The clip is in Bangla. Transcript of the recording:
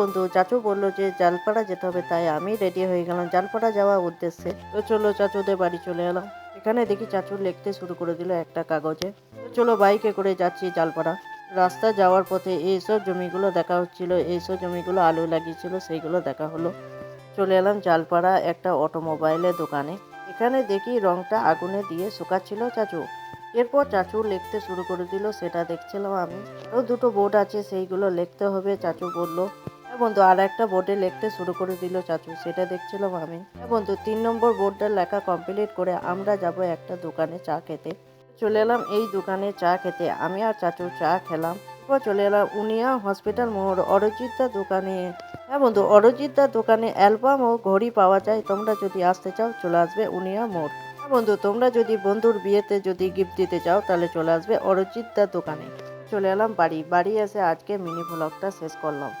বন্ধু, চাচু বলল যে, জালপাড়া যেতে হবে। তাই আমি রেডি হয়ে গেলাম। জালপাড়া যাওয়ার উদ্দেশ্যে তো চলো চাচুদের বাড়ি চলে এলাম। এখানে দেখি চাচু লিখতে শুরু করে দিল একটা কাগজে। তো চলো বাইকে করে যাচ্ছি জালপাড়া। রাস্তা যাওয়ার পথে এইসব জমিগুলো দেখা হচ্ছিল। এইসব জমিগুলো আলু লাগিয়েছিল, সেইগুলো দেখা হলো। চলে এলাম জালপাড়া একটা অটোমোবাইলের দোকানে। এখানে দেখি রংটা আগুনে দিয়ে শুকাচ্ছিল চাচু। এরপর চাচু লিখতে শুরু করে দিল, সেটা দেখছিলাম আমি। আরও দুটো বোর্ড আছে, সেইগুলো লিখতে হবে, চাচু বলল। বন্ধু, আর একটা বোর্ডে লিখতে শুরু করে দিল চাচু, সেটা দেখছিলাম আমি। হ্যাঁ বন্ধু, তিন নম্বর বোর্ডটা লেখা কমপ্লিট করে আমরা যাব একটা দোকানে চা খেতে। চলে এলাম এই দোকানে চা খেতে। আমি আর চাচু চা খেলাম। এরপর চলে এলাম উনিয়া হসপিটাল মোড়, অরিজিৎদার দোকানে। হ্যাঁ বন্ধু, অরিজিৎদার দোকানে অ্যালবাম ও ঘড়ি পাওয়া যায়। তোমরা যদি আসতে চাও, চলে আসবে উনিয়া মোড়। হ্যাঁ বন্ধু, তোমরা যদি বন্ধুর বিয়েতে যদি গিফট দিতে চাও, তাহলে চলে আসবে অরিজিৎদার দোকানে। চলে এলাম বাড়ি। বাড়ি এসে আজকে মিনি ব্লগটা শেষ করলাম।